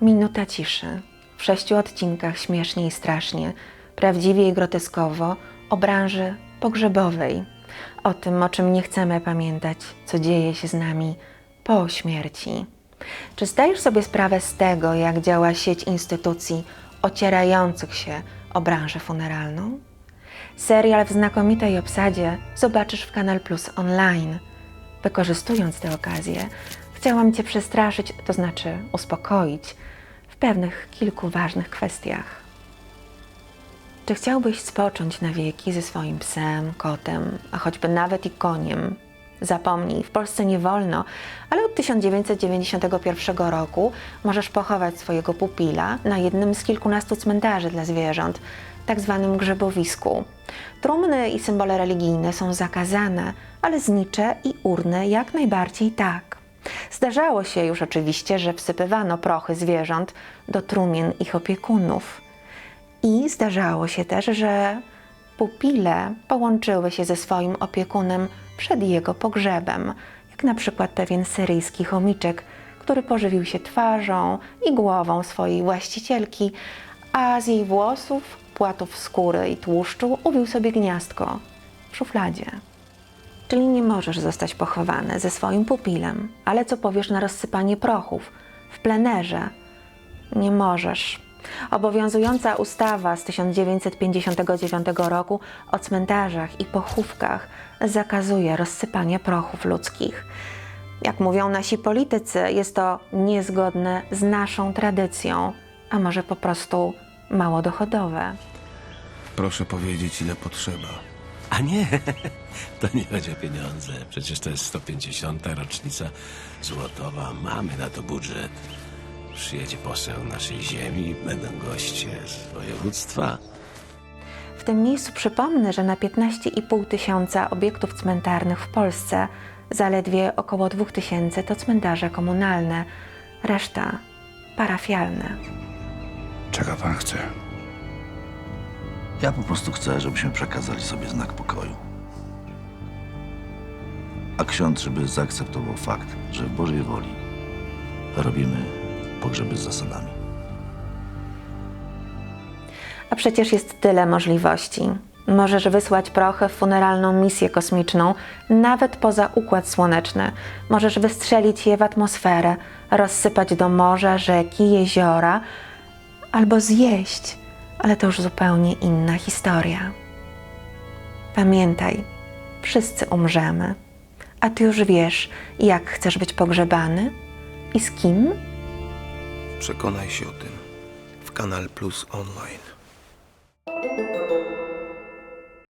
Minuta ciszy. W sześciu odcinkach śmiesznie i strasznie, prawdziwie i groteskowo o branży pogrzebowej. O tym, o czym nie chcemy pamiętać, co dzieje się z nami po śmierci. Czy zdajesz sobie sprawę z tego, jak działa sieć instytucji ocierających się o branżę funeralną? Serial w znakomitej obsadzie zobaczysz w Kanal Plus online. Wykorzystując tę okazję, chciałam Cię przestraszyć, to znaczy uspokoić w pewnych kilku ważnych kwestiach. Czy chciałbyś spocząć na wieki ze swoim psem, kotem, a choćby nawet i koniem? Zapomnij, w Polsce nie wolno, ale od 1991 roku możesz pochować swojego pupila na jednym z kilkunastu cmentarzy dla zwierząt, tak zwanym grzebowisku. Trumny i symbole religijne są zakazane, ale znicze i urny jak najbardziej tak. Zdarzało się już oczywiście, że wsypywano prochy zwierząt do trumien ich opiekunów. I zdarzało się też, że pupile połączyły się ze swoim opiekunem przed jego pogrzebem, jak na przykład pewien syryjski chomiczek, który pożywił się twarzą i głową swojej właścicielki, a z jej włosów, płatów skóry i tłuszczu ubił sobie gniazdko w szufladzie. Czyli nie możesz zostać pochowany ze swoim pupilem, ale co powiesz na rozsypanie prochów w plenerze? Nie możesz. Obowiązująca ustawa z 1959 roku o cmentarzach i pochówkach zakazuje rozsypania prochów ludzkich. Jak mówią nasi politycy, jest to niezgodne z naszą tradycją, a może po prostu mało dochodowe. Proszę powiedzieć, ile potrzeba. A nie, to nie chodzi o pieniądze. Przecież to jest 150. rocznica złotowa. Mamy na to budżet. Przyjedzie poseł naszej ziemi, będą goście z województwa. W tym miejscu przypomnę, że na 15,5 tysiąca obiektów cmentarnych w Polsce zaledwie około 2 tysięcy to cmentarze komunalne, reszta parafialne. Czego pan chce? Ja po prostu chcę, żebyśmy przekazali sobie znak pokoju. A ksiądz, żeby zaakceptował fakt, że w Bożej woli robimy pogrzeby z zasadami. A przecież jest tyle możliwości. Możesz wysłać prochy w funeralną misję kosmiczną, nawet poza układ słoneczny. Możesz wystrzelić je w atmosferę, rozsypać do morza, rzeki, jeziora, albo zjeść, ale to już zupełnie inna historia. Pamiętaj, wszyscy umrzemy, a ty już wiesz, jak chcesz być pogrzebany i z kim? Przekonaj się o tym w Kanal Plus Online.